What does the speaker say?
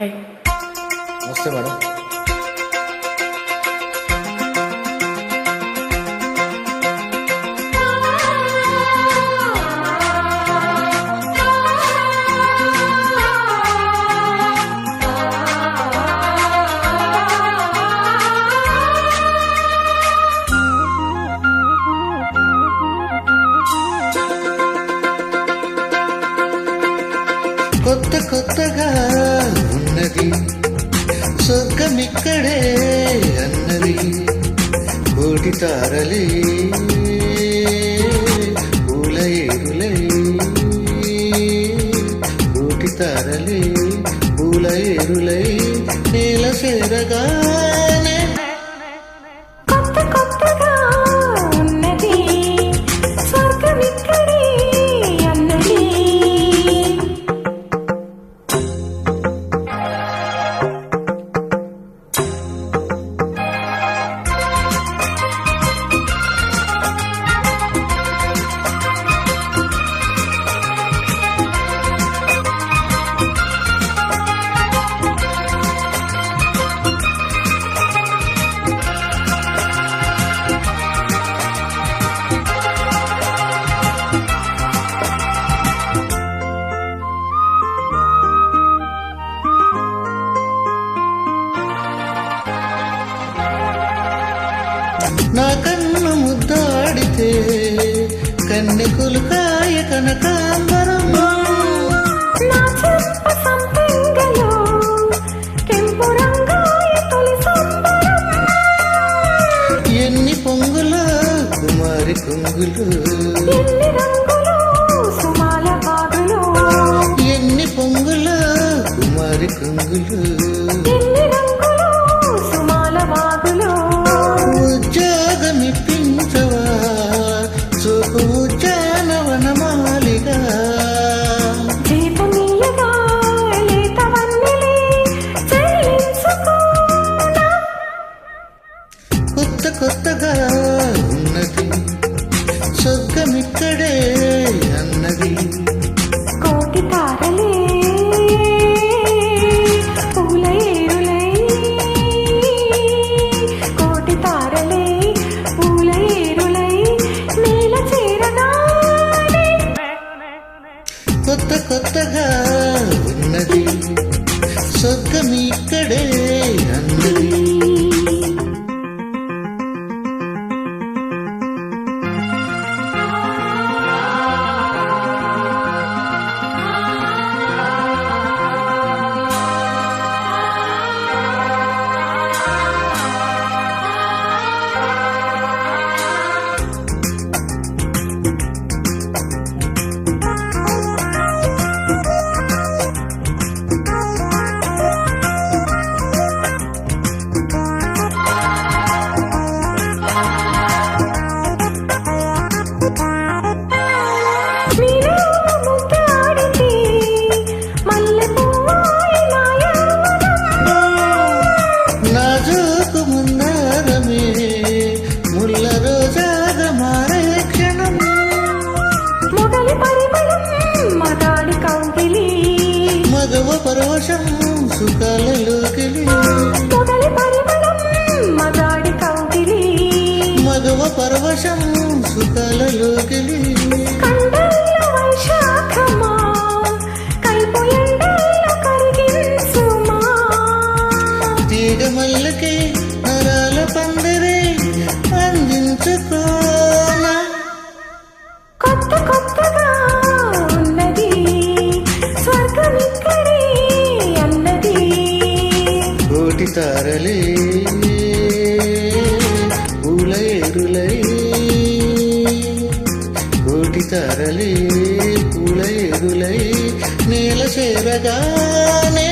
はいお世話だ కొత్త కొత్తగా ఉన్నది. స్వర్గమిక్కడే అన్నది. కోటి తారలే. వెన్నెకులు కాయ కనకాంబరం. ఎన్ని పొంగుల కుమారి కొంగులు. ఎన్ని పొంగుల కుమారి కొంగులు. కొత్త కొత్తగా ఉన్నది. చొక్కమిక్కడే పరోషం సుఖాలలోకిలి మధువ పరవశం సుఖాలలోకి தரலே உலை இருளை కోటి తరలి కుల ఎదులై నేల చేరగానే